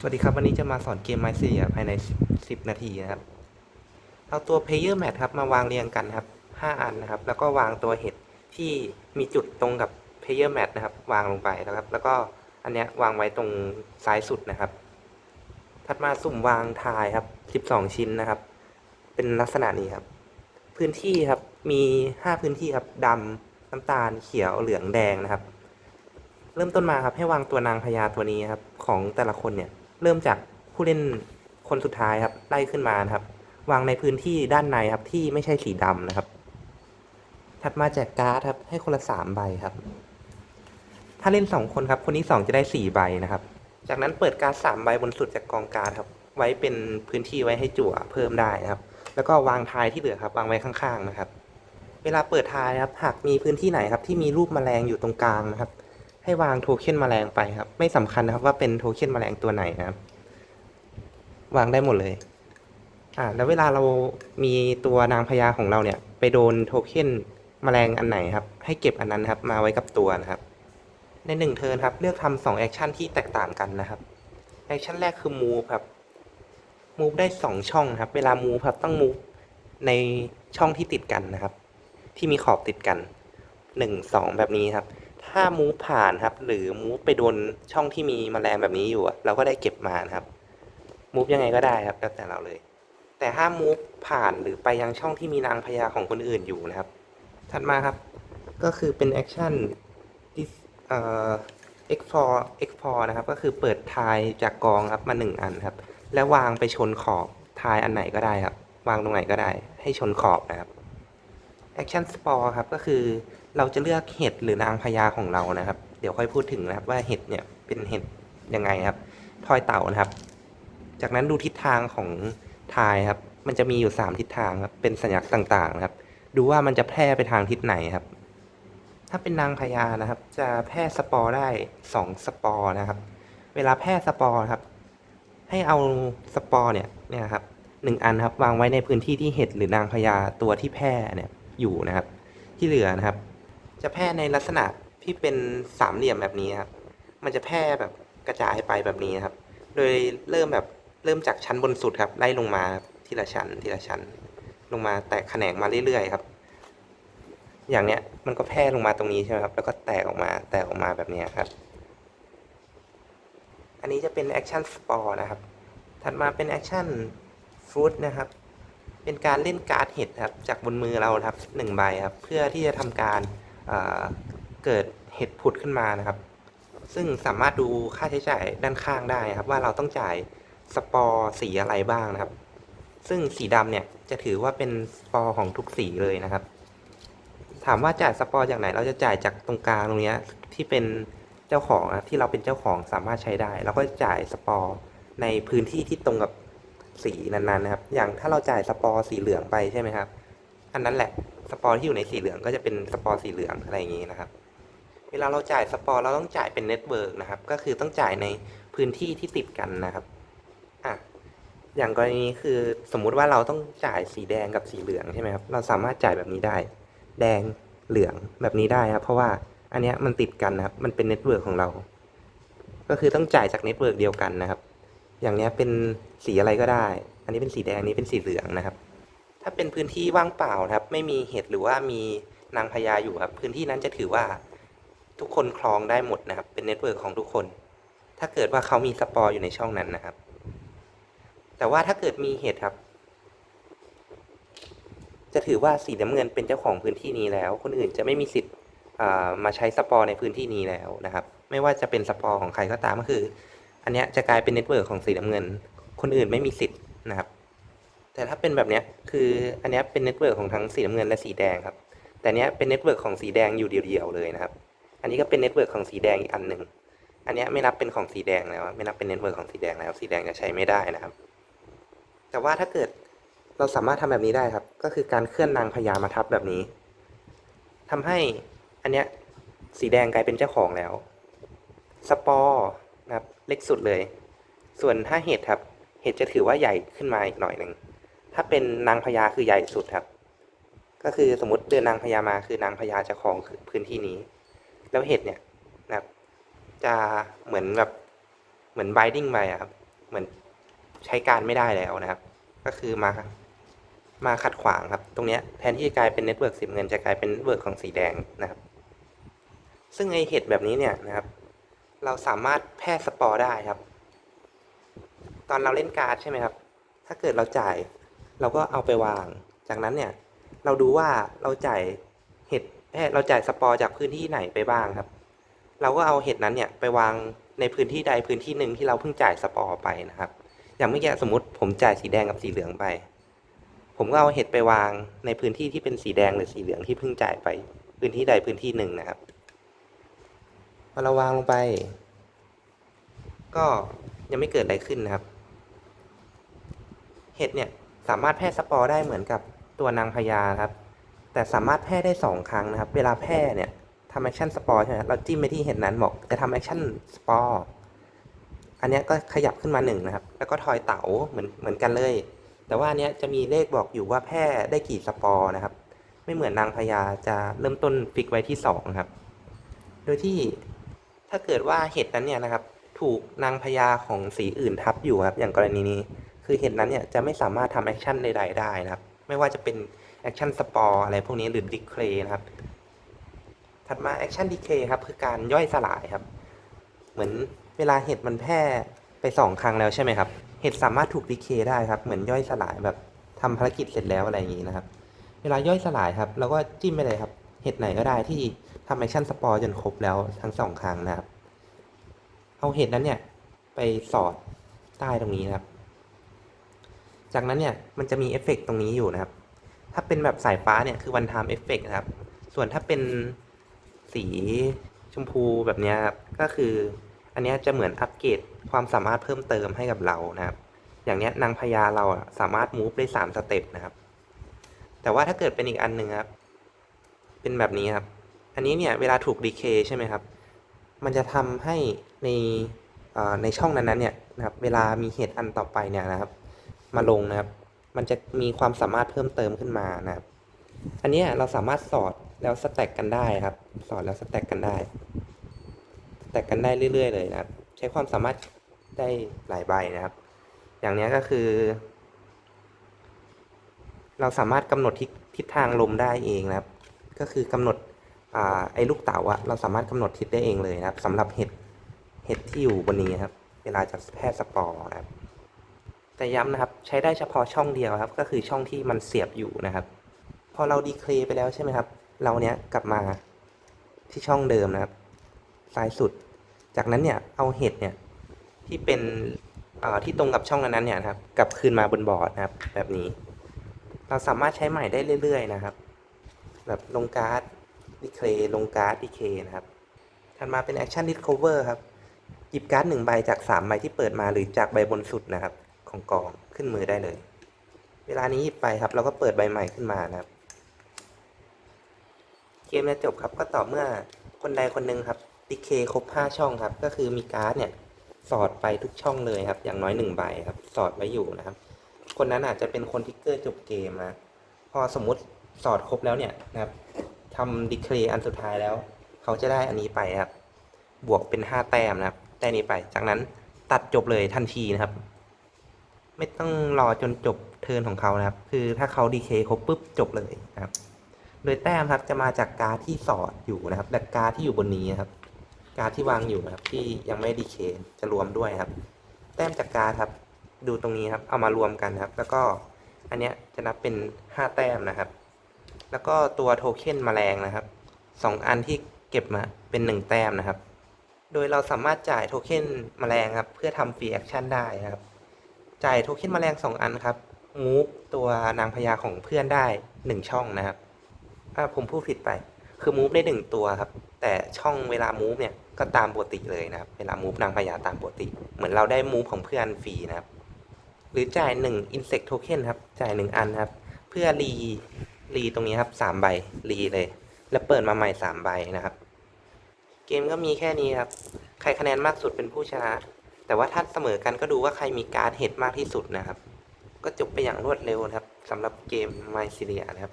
สวัสดีครับ วันนี้จะมาสอนเกมไมซีภายใน10 10 นาทีนะครับ เอาตัว Player Mat ครับมาวางเรียงกันครับ 5 อันนะครับ แล้วก็วางตัวเห็ดที่มีจุดตรงกับ Player Mat นะครับ วางลงไปนะครับ แล้วก็อันเนี้ยวางไว้ตรงซ้ายสุดนะครับ ถัดมาสุ่มวางทายครับ 12 ชิ้นนะครับ เป็นลักษณะนี้ครับ พื้นที่ครับมี 5 พื้นที่ครับดำน้ำตาลเขียวเหลืองแดงนะครับ เริ่มต้นมาครับให้วางตัวนางพญาตัวนี้ครับของแต่ละคนเนี่ย เริ่มจากผู้เล่นคนสุดท้ายครับไล่ขึ้นมานะครับ วางในพื้นที่ด้านในครับที่ไม่ใช่สีดำนะครับ ถัดมาแจกการ์ดครับ ให้คนละสามใบครับ ถ้าเล่นสองคนครับ คนที่สองจะได้สี่ใบนะครับ จากนั้นเปิดการ์ดสามใบบนสุดจากกองการ์ดครับ ไว้เป็นพื้นที่ไว้ให้จั่วเพิ่มได้นะครับ แล้วก็วางทายที่เหลือครับ วางไว้ข้างๆนะครับ เวลาเปิดทายครับ หากมีพื้นที่ไหนครับ ที่มีรูปแมลงอยู่ตรงกลางนะครับ ให้วางโทเค็นแมลงไปครับ ไม่สำคัญนะครับว่าเป็นโทเค็นแมลงตัวไหนนะครับ วางได้หมดเลย อ่า แล้วเวลาเรามีตัวนางพญาของเราเนี่ย ไปโดนโทเค็นแมลงอันไหนครับ ให้เก็บอันนั้นครับ มาไว้กับตัวนะครับ ในหนึ่งเทิร์นครับ เลือกทำสองแอคชั่นที่แตกต่างกันนะครับแอคชั่นแรกคือ move ครับ move ได้สองช่องครับ เวลา move ครับต้อง move ในช่องที่ติดกันนะครับ ที่มีขอบติดกันหนึ่งสองแบบนี้ครับ ถ้ามูฟผ่านครับ หรือมูฟไปโดนช่องที่มีแมลงแบบนี้อยู่เราก็ได้เก็บมานะครับมูฟยังไงก็ได้ครับแล้วแต่เราเลย แต่ถ้ามูฟผ่านหรือไปยังช่องที่มีนางพญาของคนอื่นอยู่นะครับ ถัดมาครับ ก็คือเป็นแอคชั่นเอ่อ explore explore นะครับ ก็คือเปิดทายจากกองครับมาหนึ่งอันครับ แล้ววางไปชนขอบทายอันไหนก็ได้ครับ วางตรงไหนก็ได้ ให้ชนขอบนะครับ แอคชั่นสปอร์ครับก็คือเราจะเลือกเห็ดหรือนางพญาของเรานะครับ เดี๋ยวค่อยพูดถึงนะครับว่าเห็ดเนี่ยเป็นเห็ดยังไงครับ ทอยเต่านะครับ จากนั้นดูทิศทางของทายครับ มันจะมีอยู่ 3 ทิศทางครับ เป็นสัญลักษณ์ต่างๆนะครับ ดูว่ามันจะแพร่ไปทางทิศไหนครับ ถ้าเป็นนางพญานะครับ จะแพร่สปอร์ได้ 2 สปอร์นะครับ เวลาแพร่สปอร์ครับ ให้เอาสปอร์เนี่ยเนี่ยครับหนึ่งอันครับวางไว้ในพื้นที่ที่เห็ดหรือนางพญาตัวที่แพร่เนี่ย อยู่นะครับ ที่เหลือนะครับ จะแพร่ในลักษณะที่เป็นสามเหลี่ยมแบบนี้ครับ มันจะแพร่แบบกระจายไปแบบนี้ครับ โดยเริ่มแบบเริ่มจากชั้นบนสุดครับ ไล่ลงมาทีละชั้นทีละชั้น ลงมาแตกแขนงมาเรื่อยๆครับ อย่างเนี้ยมันก็แพร่ลงมาตรงนี้ใช่ไหมครับ แล้วก็แตกออกมาแตกออกมาแบบนี้ครับ อันนี้จะเป็นแอคชั่นสปอร์นะครับ ถัดมาเป็นแอคชั่นฟรุตนะครับ เป็นการเล่นการ์ดเห็ดครับจากบนมือเราครับหนึ่งใบครับเพื่อที่จะทำการเอ่อเกิดเห็ดผุดขึ้นมานะครับ ซึ่งสามารถดูค่าใช้จ่ายด้านข้างได้ครับ ว่าเราต้องจ่ายสปอร์สีอะไรบ้างนะครับ ซึ่งสีดำเนี่ยจะถือว่าเป็นสปอร์ของทุกสีเลยนะครับ ถามว่าจ่ายสปอร์จากไหน เราจะจ่ายจากตรงกลางตรงนี้ที่เป็นเจ้าของอะที่เราเป็นเจ้าของสามารถใช้ได้ เราก็จ่ายสปอร์ในพื้นที่ที่ตรงกับ สีนั้นๆนะครับ อย่างถ้าเราจ่ายสปอร์สีเหลืองไปใช่ไหมครับ อันนั้นแหละสปอร์ที่อยู่ในสีเหลืองก็จะเป็นสปอร์สีเหลืองอะไรอย่างนี้นะครับ เวลาเราจ่ายสปอร์เราต้องจ่ายเป็นเน็ตเวิร์กนะครับ ก็คือต้องจ่ายในพื้นที่ที่ติดกันนะครับอะอย่างกรณีคือสมมุติว่าเราต้องจ่ายสีแดงกับสีเหลืองใช่ไหมครับ เราสามารถจ่ายแบบนี้ได้ แดงเหลืองแบบนี้ได้ครับ เพราะว่าอันเนี้ยมันติดกันนะครับ มันเป็นเน็ตเวิร์กของเรา ก็คือต้องจ่ายจากเน็ตเวิร์กเดียวกันนะครับ อย่างเนี้ยเป็นสีอะไรก็ได้ อันนี้เป็นสีแดงนนี้เป็นสีเหลืองนะครับ ถ้าเป็นพื้นที่ว่างเปล่านะครับ ไม่มีเห็ดหรือว่ามีนางพญาอยู่ครับ พื้นที่นั้นจะถือว่าทุกคนคลองได้หมดนะครับ เป็นเน็ตเวิร์กของทุกคน ถ้าเกิดว่าเขามีสปอร์อยู่ในช่องนั้นนะครับ แต่ว่าถ้าเกิดมีเห็ดครับ จะถือว่าสีน้ำเงินเป็นเจ้าของพื้นที่นี้แล้ว คนอื่นจะไม่มีสิทธิ์มาใช้สปอร์ในพื้นที่นี้แล้วนะครับ ไม่ว่าจะเป็นสปอร์ของใครก็ตามก็คือ อันเนี้ยจะกลายเป็นเน็ตเวิร์กของสีน้ำเงิน คนอื่นไม่มีสิทธิ์นะครับ แต่ถ้าเป็นแบบเนี้ยคืออันเนี้ยเป็นเน็ตเวิร์กของทั้งสีน้ำเงินและสีแดงครับ แต่เนี้ยเป็นเน็ตเวิร์กของสีแดงอยู่เดียวๆเลยนะครับ อันนี้ก็เป็นเน็ตเวิร์กของสีแดงอีกอันหนึ่งอันเนี้ยไม่นับเป็นของสีแดงแล้วไม่นับเป็นเน็ตเวิร์กของสีแดงแล้ว สีแดงจะใช้ไม่ได้นะครับ แต่ว่าถ้าเกิดเราสามารถทำแบบนี้ได้ครับ ก็คือการเคลื่อนนางพญามาทับแบบนี้ทำให้อันเนี้ยสีแดงกลายเป็นเจ้าของแล้ว สปอร์ นะครับเล็กสุดเลย ส่วนถ้าเห็ดครับ เห็ดจะถือว่าใหญ่ขึ้นมาอีกหน่อยหนึ่ง ถ้าเป็นนางพญาคือใหญ่สุดครับ ก็คือสมมติเดินนางพญามาคือนางพญาจะครองพื้นที่นี้ แล้วเห็ดเนี่ยนะครับจะเหมือนแบบเหมือนไบดิ้งไปครับ เหมือนใช้การไม่ได้แล้วนะครับ ก็คือมามาขัดขวางครับ ตรงเนี้ยแทนที่จะกลายเป็นเน็ตเวิร์กสีเงินจะกลายเป็นเน็ตเวิร์กของสีแดงนะครับ ซึ่งไอเห็ดแบบนี้เนี่ยนะครับ เราสามารถแพร่สปอร์ได้ครับ ตอนเราเล่นการ์ดใช่ไหมครับ ถ้าเกิดเราจ่าย เราก็เอาไปวาง จากนั้นเนี่ย เราดูว่าเราจ่ายเห็ดเอ้ยเราจ่ายสปอร์จากพื้นที่ไหนไปบ้างครับ เราก็เอาเห็ดนั้นเนี่ยไปวางในพื้นที่ใดพื้นที่หนึ่งที่เราเพิ่งจ่ายสปอร์ไปนะครับ อย่างเมื่อกี้สมมติผมจ่ายสีแดงกับสีเหลืองไป ผมก็เอาเห็ดไปวางในพื้นที่ที่เป็นสีแดงหรือสีเหลืองที่เพิ่งจ่ายไป พื้นที่ใดพื้นที่หนึ่งนะครับ พอเราวางลงไป ก็ยังไม่เกิดอะไรขึ้นนะครับ เห็ดเนี่ยสามารถแพร่สปอร์ได้เหมือนกับตัวนางพญาครับ แต่สามารถแพร่ได้สองครั้งนะครับ เวลาแพร่เนี่ยทำแอคชั่นสปอร์ใช่ไหมเราจิ้มไปที่เห็ดนั้นบอกจะทำแอคชั่นสปอร์อันนี้ก็ขยับขึ้นมาหนึ่งนะครับ แล้วก็ทอยเต๋าเหมือนเหมือนกันเลย แต่ว่าอันนี้จะมีเลขบอกอยู่ว่าแพร่ได้กี่สปอร์นะครับ ไม่เหมือนนางพญาจะเริ่มต้นฟิกไว้ที่สองครับ โดยที่ ถ้าเกิดว่าเห็ดนั้นเนี่ยนะครับ ถูกนางพญาของสีอื่นทับอยู่ครับอย่างกรณีนี้ คือเห็ดนั้นเนี่ยจะไม่สามารถทำแอคชั่นใดๆได้นะครับ ไม่ว่าจะเป็นแอคชั่นสปอร์อะไรพวกนี้หรือดิเคลนะครับ ถัดมาแอคชั่นดีเคครับคือการย่อยสลายครับ เหมือนเวลาเห็ดมันแพร่ไปสองครั้งแล้วใช่ไหมครับ เห็ดสามารถถูกดีเคได้ครับ เหมือนย่อยสลายแบบทำภารกิจเสร็จแล้วอะไรอย่างนี้นะครับ เวลาย่อยสลายครับเราก็จิ้มไปเลยครับ เห็ดไหนก็ได้ที่ทำแอคชั่นสปอร์จนครบแล้วทั้งสองครั้งนะครับ เอาเห็ดนั้นเนี่ยไปสอดใต้ตรงนี้นะครับ จากนั้นเนี่ยมันจะมีเอฟเฟกต์ตรงนี้อยู่นะครับ ถ้าเป็นแบบสายฟ้าเนี่ยคือ one time effect นะครับ ส่วนถ้าเป็นสีชมพูแบบนี้ครับ ก็คืออันนี้จะเหมือนอัปเกรดความสามารถเพิ่มเติมให้กับเรานะครับ อย่างนี้นางพญาเราสามารถมูฟได้สามสเต็ปนะครับ แต่ว่าถ้าเกิดเป็นอีกอันหนึ่งครับ เป็นแบบนี้ครับ อันนี้เนี่ยเวลาถูกดีเคใช่ไหมครับ มันจะทำให้ในในช่องนั้นๆเนี่ยนะครับ เวลามีเหตุอันต่อไปเนี่ยนะครับ มาลงนะครับ มันจะมีความสามารถเพิ่มเติมขึ้นมานะครับ อันนี้เราสามารถสอดแล้วสแต็กกันได้ครับ สอดแล้วสแต็กกันได้สแต็กกันได้เรื่อย ๆ เลยนะครับ ใช้ความสามารถได้หลายใบนะครับ อย่างนี้ก็คือ เราสามารถกำหนดทิศทางลมได้เองนะครับ ก็คือกำหนดอไอ้ลูกเต๋าอะเราสามารถกำหนดทิศได้เองเลยนะครับสำหรับเห็ดเห็ดที่อยู่บนนี้ครับ เวลาจะแพร่สปอร์นะครับ แต่ย้ำนะครับใช้ได้เฉพาะช่องเดียวครับ ก็คือช่องที่มันเสียบอยู่นะครับ พอเราดีเคลไปแล้วใช่ไหมครับ เราเนี้ยกลับมาที่ช่องเดิมนะครับซ้ายสุด จากนั้นเนี่ยเอาเห็ดเนี่ยที่เป็นที่ตรงกับช่องนั้นๆเนี่ยนะครับกลับคืนมาบนบอร์ดนะครับ แบบนี้ เราสามารถใช้ใหม่ได้เรื่อย ๆ นะครับ แบบลงการ์ดดีเคลลงการ์ดดีเคนะครับถัดมาเป็น Action Discover ครับ หยิบการ์ดหนึ่งใบจากสามใบที่เปิดมาหรือจากใบบนสุดนะครับ ของกองขึ้นมือได้เลย เวลานี้หยิบไปครับ เราก็เปิดใบใหม่ขึ้นมานะครับ เกมจะจบครับก็ต่อเมื่อคนใดคนหนึ่งครับดีเคครบห้าช่องครับ ก็คือมีการ์ดเนี่ยสอดไปทุกช่องเลยครับ อย่างน้อยหนึ่งใบครับ สอดไว้อยู่นะครับ คนนั้นอาจจะเป็นคนที่เกอร์จบเกมนะ พอสมมติ สอดครบแล้วเนี่ยนะครับทำดีเคลอันสุดท้ายแล้ว เขาจะได้อันนี้ไปครับ บวกเป็นห้าแต้มนะครับได้นี้ไป จากนั้นตัดจบเลยทันทีนะครับ ไม่ต้องรอจนจบเทิร์นของเขานะครับ คือถ้าเขาดีเคครบปุ๊บจบเลยนะครับ โดยแต้มครับจะมาจากการที่สอดอยู่นะครับและการที่อยู่บนนี้นะครับ การที่วางอยู่นะครับ ที่ยังไม่ดีเคจะรวมด้วยครับ แต้มจากการครับ ดูตรงนี้ครับ เอามารวมกันครับ แล้วก็อันเนี้ยจะนับเป็นห้าแต้มนะครับ แล้วก็ตัวโทเค็นแมลงนะครับสองอันที่เก็บมาเป็นหนึ่งแต้มนะครับ โดยเราสามารถจ่ายโทเค็นแมลงครับ เพื่อทำฟรีแอคชั่นได้นะครับ จ่ายโทเค็นแมลงสองอันครับมูฟตัวนางพญาของเพื่อนได้หนึ่งช่องนะครับอ่าผมพูดผิดไป คือมูฟได้หนึ่งตัวครับ แต่ช่องเวลามูฟเนี่ยก็ตามปกติเลยนะครับ เวลามูฟนางพญาตามปกติ เหมือนเราได้มูฟของเพื่อนฟรีนะครับ หรือจ่ายหนึ่ง insect token ครับ จ่ายหนึ่งอันครับ เพื่อรี รีตรงนี้ครับสามใบรีเลย แล้วเปิดมาใหม่สามใบนะครับ เกมก็มีแค่นี้ครับ ใครคะแนนมากสุดเป็นผู้ชนะ แต่ว่าถ้าเสมอกันก็ดูว่าใครมีการ์ดเห็ดมากที่สุดนะครับ ก็จบไปอย่างรวดเร็วนะครับสำหรับเกมไมซิเลียนะครับ